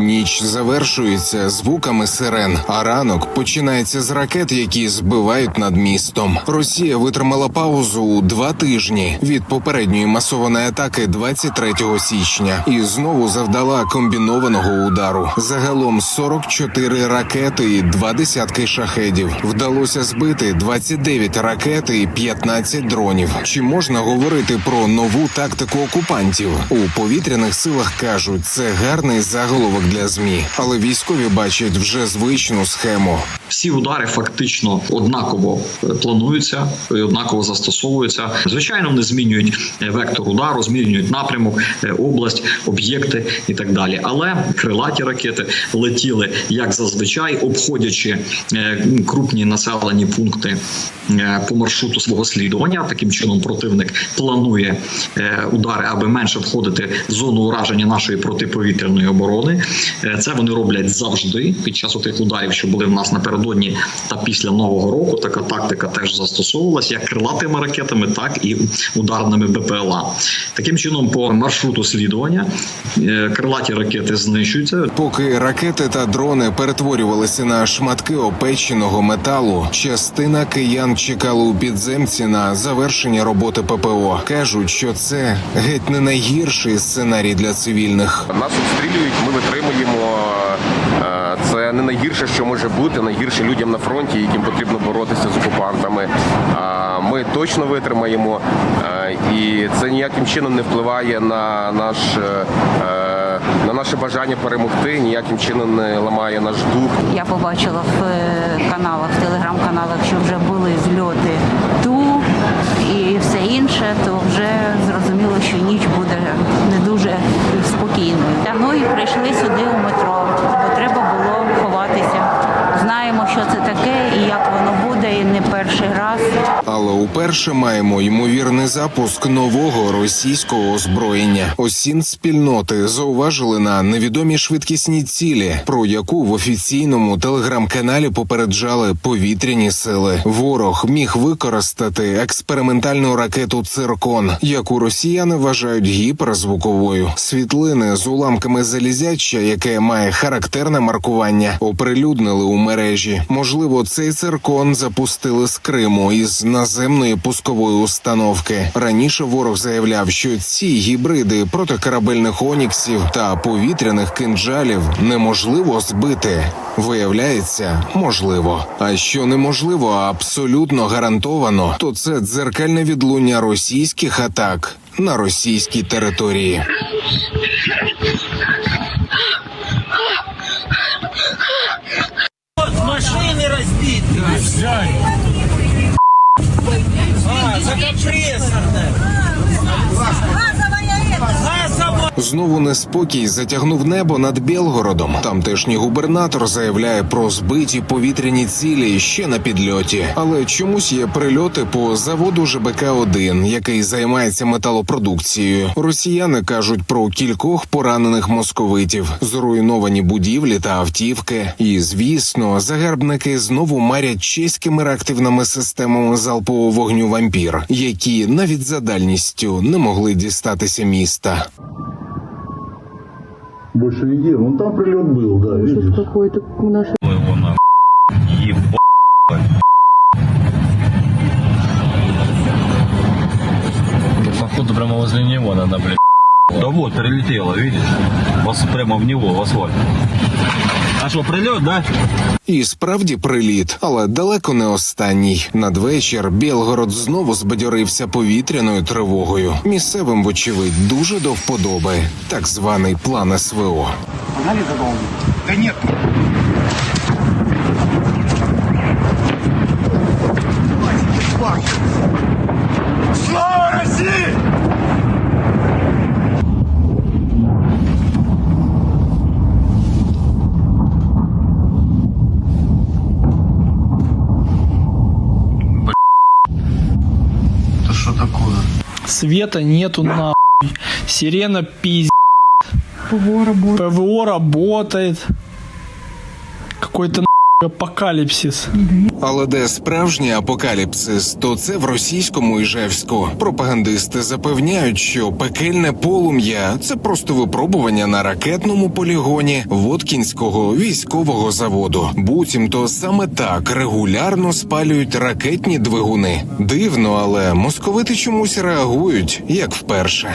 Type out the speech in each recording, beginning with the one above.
Ніч завершується звуками сирен, а ранок починається з ракет, які збивають над містом. Росія витримала паузу у два тижні від попередньої масованої атаки 23 січня і знову завдала комбінованого удару. Загалом 44 ракети і два десятки шахедів. Вдалося збити 29 ракет і 15 дронів. Чи можна говорити про нову тактику окупантів? У повітряних силах кажуть, це гарний заголовок для змі, але військові бачать вже звичну схему. Всі удари фактично однаково е, плануються і однаково застосовуються. Звичайно, вони змінюють е, вектор удару, змінюють напрямок, е, область, об'єкти і так далі. Але крилаті ракети летіли як зазвичай, обходячи крупні населені пункти по маршруту свого слідування. Таким чином, противник планує удари, аби менше входити в зону ураження нашої протиповітряної оборони. Е, Це вони роблять завжди під час тих ударів, що були в нас напередодні та після нового року. Така тактика теж застосовувалася як крилатими ракетами, так і ударними БПЛА. Таким чином, по маршруту слідування е, крилаті ракети знищуються. Поки ракети та дрони перетворювалися на шматки опеченого металу, частина киян чекала у підземці на завершення роботи ППО. кажуть, що це геть не найгірший сценарій для цивільних. Нас обстрілюють, ми витримуємо. Е, Це не найгірше, що може бути. Найгірше людям на фронті, яким потрібно боротися з окупантами. Ми точно витримаємо, Е, і це ніяким чином не впливає на наш е, на наше бажання перемогти, ніяким чином не ламає наш дух. Я побачила в каналах, в телеграм-каналах, що вже були зльоти ту і все інше, то вже зрозуміло, що ніч буде спокійною. Та ну і прийшли сюди у метро, бо треба було ховатися. Знаємо, що це таке і як уперше маємо ймовірний запуск нового російського озброєння. Осін спільноти зауважили на невідомі швидкісні цілі, про яку в офіційному телеграм-каналі попереджали повітряні сили. Ворог міг використати експериментальну ракету циркон, яку росіяни вважають гіперзвуковою. Світлини з уламками залізяча, яке має характерне маркування, оприлюднили у мережі. Можливо, цей циркон запустили з Криму із наземної пускової установки. Раніше ворог заявляв, що ці гібриди протикорабельних оніксів та повітряних кинджалів неможливо збити. Виявляється, можливо. А що неможливо, абсолютно гарантовано, то це дзеркальне відлуння російських атак на російській території. Знову неспокій затягнув небо над Білгородом. Тамтешній губернатор заявляє про збиті повітряні цілі ще на підльоті. Але чомусь є прильоти по заводу ЖБК 1 який займається металопродукцією. Росіяни кажуть про кількох поранених московитів, зруйновані будівлі та автівки. І звісно, загарбники знову марять чеськими реактивними системами залпового вогню вампір, які навіть за дальністю не могли дістатися міста. Больше нигде. Вон там прилет был, да, видишь? какой-то наш его. Ебать. Ну, Походу прямо возле него надо, блядь. Да вот, прилетело, видишь? Вас прямо в него, в асфальт. А що, прилет, да? І справді приліт, але далеко не останній. Надвечір Білгород знову збадьорився повітряною тривогою. Місцевим, вочевидь, дуже до вподоби так званий план СВО. Света нету нахуй. Сирена пиздец. ПВО работает. ПВО работает. Какой-то апокалипсис. Але де справжній апокаліпсис, то це в російському Іжевську. Пропагандисти запевняють, що пекельне полум'я це просто випробування на ракетному полігоні Воткінського військового заводу. Буцімто саме так регулярно спалюють ракетні двигуни. Дивно, але московити чомусь реагують як вперше.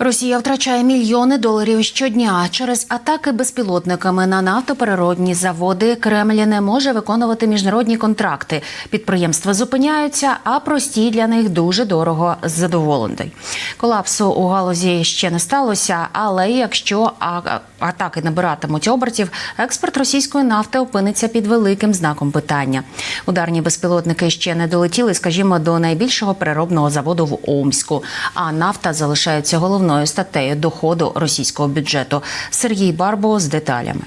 Росія втрачає мільйони доларів щодня через атаки безпілотниками на нафтопереробні заводи. Кремль не може виконувати міжнародні контракти. Підприємства зупиняються, а прості для них дуже дорого задоволений. Колапсу у галузі ще не сталося, але якщо атаки набиратимуть обертів, експорт російської нафти опиниться під великим знаком питання. Ударні безпілотники ще не долетіли, скажімо, до найбільшого переробного заводу в Омську. А нафта залишається головною статтею доходу російського бюджету. Сергій Барбо з деталями.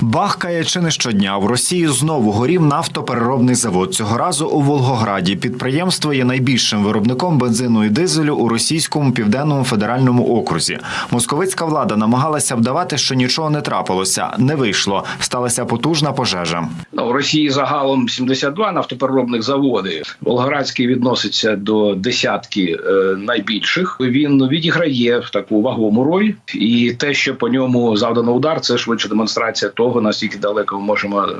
Бахкає чи не щодня в Росії знову горів нафтопереробний завод. Цього разу у Волгограді. Підприємство є найбільшим виробником бензину і дизелю у російському південному федеральному окрузі. Московицька влада намагалася вдавати, що нічого не трапилося. Не вийшло. Сталася потужна пожежа. Ну, в Росії загалом 72 нафтопереробних заводи. Волгоградський відноситься до десятки е, найбільших. Він відіграє таку вагому роль, і те, що по ньому завдано удар, це швидше демонстрація того, наскільки далеко ми можемо е,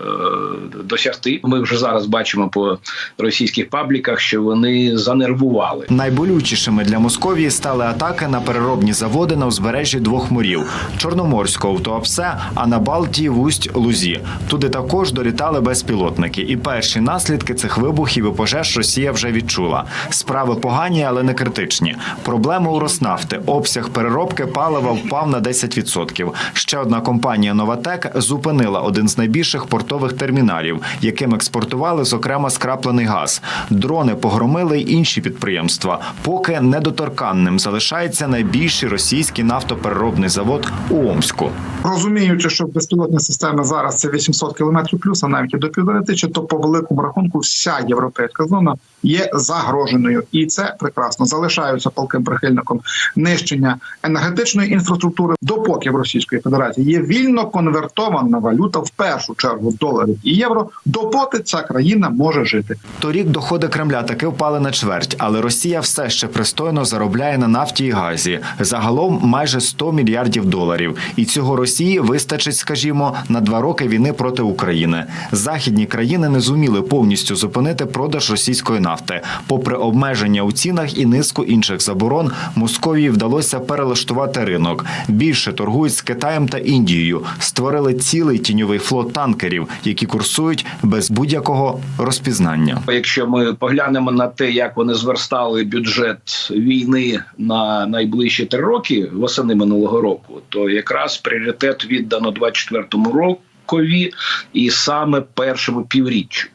досягти. Ми вже зараз бачимо по російських пабліках, що вони занервували. Найболючішими для Московії стали атаки на переробні заводи на узбережжі двох морів Чорноморського в Туапсе, а на Балтії в усть Лузі. Туди також долітали безпілотники. І перші наслідки цих вибухів і пожеж Росія вже відчула. Справи погані, але не критичні. Проблеми у Роснафти. Обсяг переробки палива впав на 10%. Ще одна компанія Новатек зупинила один з найбільших портових терміналів, яким експортували, зокрема, скраплений газ. Дрони погромили й інші підприємства. Поки недоторканним залишається найбільший російський нафтопереробний завод у Омську. Розуміючи, що безпілотні системи зараз це 800 кілометрів плюс, а навіть до півтори тисячі, то по великому рахунку вся європейська зона є загроженою, і це прекрасно залишаються палким прихильником нищення енергетичної інфраструктури, допоки в Російської Федерації є вільно конвертована валюта в першу чергу доларів і євро, допоки ця країна може жити. Торік доходи Кремля таки впали на чверть, але Росія все ще пристойно заробляє на нафті і газі. Загалом майже 100 мільярдів доларів. І цього Росії вистачить, скажімо, на два роки війни проти України. Західні країни не зуміли повністю зупинити продаж російської нафти. Попри обмеження у цінах і низку інших заборон, Московії вдалося перелаштувати ринок. Більше торгують з Китаєм та Індією. Створили цілий тіньовий флот танкерів, які курсують без будь-якого розпізнання. Якщо ми поглянемо на те, як вони зверстали бюджет війни на найближчі три роки восени минулого року, то якраз пріоритет віддано 24-му рокові і саме першому півріччю.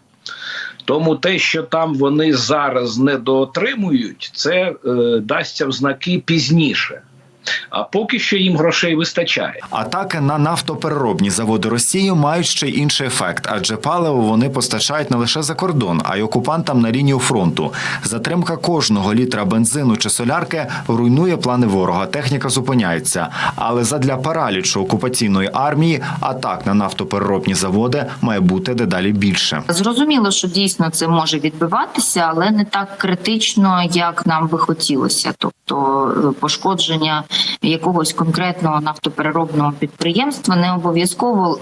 Тому те, що там вони зараз не доотримують, це е, дасться в знаки пізніше. А поки що їм грошей вистачає. Атаки на нафтопереробні заводи Росії мають ще й інший ефект, адже паливо вони постачають не лише за кордон, а й окупантам на лінію фронту. Затримка кожного літра бензину чи солярки руйнує плани ворога. Техніка зупиняється. Але задля паралічу окупаційної армії атак на нафтопереробні заводи має бути дедалі більше. Зрозуміло, що дійсно це може відбиватися, але не так критично, як нам би хотілося. Тобто е, пошкодження якогось конкретного нафтопереробного підприємства не обов'язково.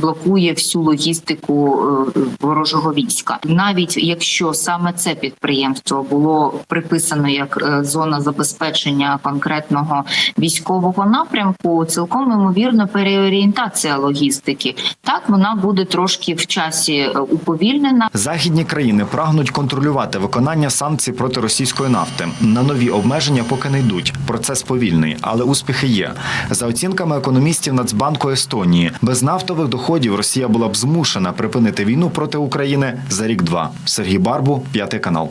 Блокує всю логістику е, ворожого війська, навіть якщо саме це підприємство було приписано як е, зона забезпечення конкретного військового напрямку, цілком ймовірно переорієнтація логістики. Так вона буде трошки в часі е, уповільнена. Західні країни прагнуть контролювати виконання санкцій проти російської нафти. На нові обмеження поки не йдуть. Процес повільний, але успіхи є. За оцінками економістів Нацбанку Естонії, без нафтових доходів Росія була б змушена припинити війну проти України за рік-два. Сергій Барбу, п'ятий канал.